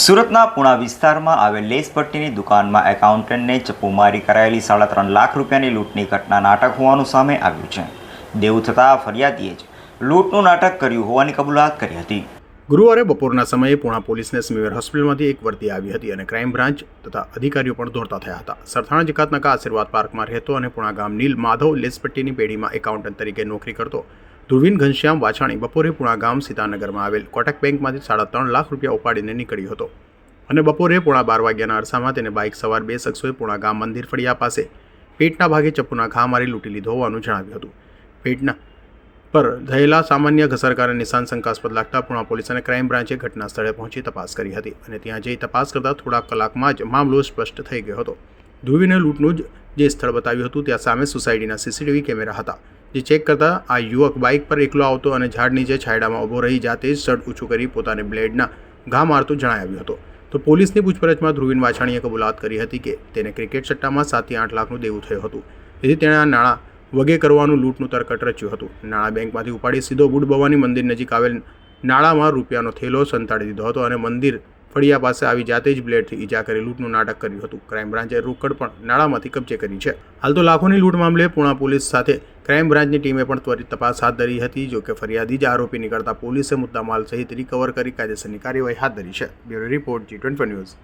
સુરતના પુણા વિસ્તારમાં આવેલ લેસ પટ્ટીની દુકાનમાં એકાઉન્ટન્ટને ચપ્પુમારી કરાયેલી સાડા ત્રણ લાખ રૂપિયાની લૂંટની ઘટના નાટક હોવાનું સામે આવ્યું છે. દેવું થતાં ફરિયાદીએ જ લૂંટનું નાટક કર્યું હોવાની કબૂલાત કરી હતી. ગુરુવારે બપોરના સમયે પુણા પોલીસને સ્મીવેર હોસ્પિટલમાંથી એક વર્દી આવી હતી અને ક્રાઇમ બ્રાન્ચ તથા અધિકારીઓ પણ દોડતા થયા હતા. સરથાણા જકાતનાકા આશીર્વાદ પાર્કમાં રહેતો અને પુણા ગામ નીલ માધવ લેસપટ્ટીની પેઢીમાં એકાઉન્ટન્ટ તરીકે નોકરી કરતો ધ્રુવીન ઘનશ્યામ વાછાણી બપોરે પુણા ગામ સીતાનગરમાં આવેલ કોટક બેંકમાંથી સાડા ત્રણ લાખ રૂપિયા ઉપાડીને નીકળ્યો હતો. અને બપોરે પોણા બાર વાગ્યાના અરસામાં તેને બાઇક સવાર બે શખ્સોએ પુણા ગામ મંદિર ફળિયા પાસે પેટના ભાગે ચપ્પુના ઘા મારી લૂંટી લીધો હોવાનું જણાવ્યું હતું. પેટના પર થયેલા સામાન્ય ઘસરકારના નિશાન શંકાસ્પદ લાગતા પુણા પોલીસ અને ક્રાઇમ બ્રાન્ચે ઘટના સ્થળે પહોંચી તપાસ કરી હતી અને ત્યાં જઈ તપાસ કરતા થોડા કલાકમાં જ મામલો સ્પષ્ટ થઈ ગયો હતો. ધ્રુવીને લૂંટનું જ જે સ્થળ બતાવ્યું હતું, ત્યાં સામે સોસાયટીના સીસીટીવી કેમેરા હતા. જે ચેક કરતા આ યુવક બાઇક પર એકલો આવતો અને ઝાડ નીચે છાયડામાં ઊભો રહી જાતે જ શર્ટ ઊંચું કરી પોતાને બ્લેડના ઘા મારતું જણાવ્યું હતું. તો પોલીસની પૂછપરછમાં ધ્રુવીન વાછાણીએ કબૂલાત કરી હતી કે તેને ક્રિકેટ સટ્ટામાં સાતથી આઠ લાખનું દેવું થયું હતું. તેથી તેણે આ નાણાં વગે કરવાનું લૂંટનું તરકટ રચ્યું હતું. નાણાં બેંકમાંથી ઉપાડી સીધો બુડ ભવાની મંદિર નજીક આવેલ નાળામાં રૂપિયાનો થેલો સંતાડી દીધો હતો અને મંદિર ફળિયા પાસે આવી જાતે જ બ્લેડથી ઈજા કરી લૂંટનું નાટક કર્યું હતું. ક્રાઇમ બ્રાન્ચે રોકડ પણ નાળામાંથી કબજે કરી છે. હાલ તો લાખોની લૂંટ મામલે પુણા પોલીસ સાથે ક્રાઇમ બ્રાન્ચની ટીમે પણ ત્વરિત તપાસ હાથ ધરી હતી. જો કે ફરિયાદી જ આરોપી નીકળતા પોલીસે મુદ્દામાલ સહિત રિકવર કરી કાયદેસરની કાર્યવાહી હાથ ધરી છે. Bureau report G twenty news.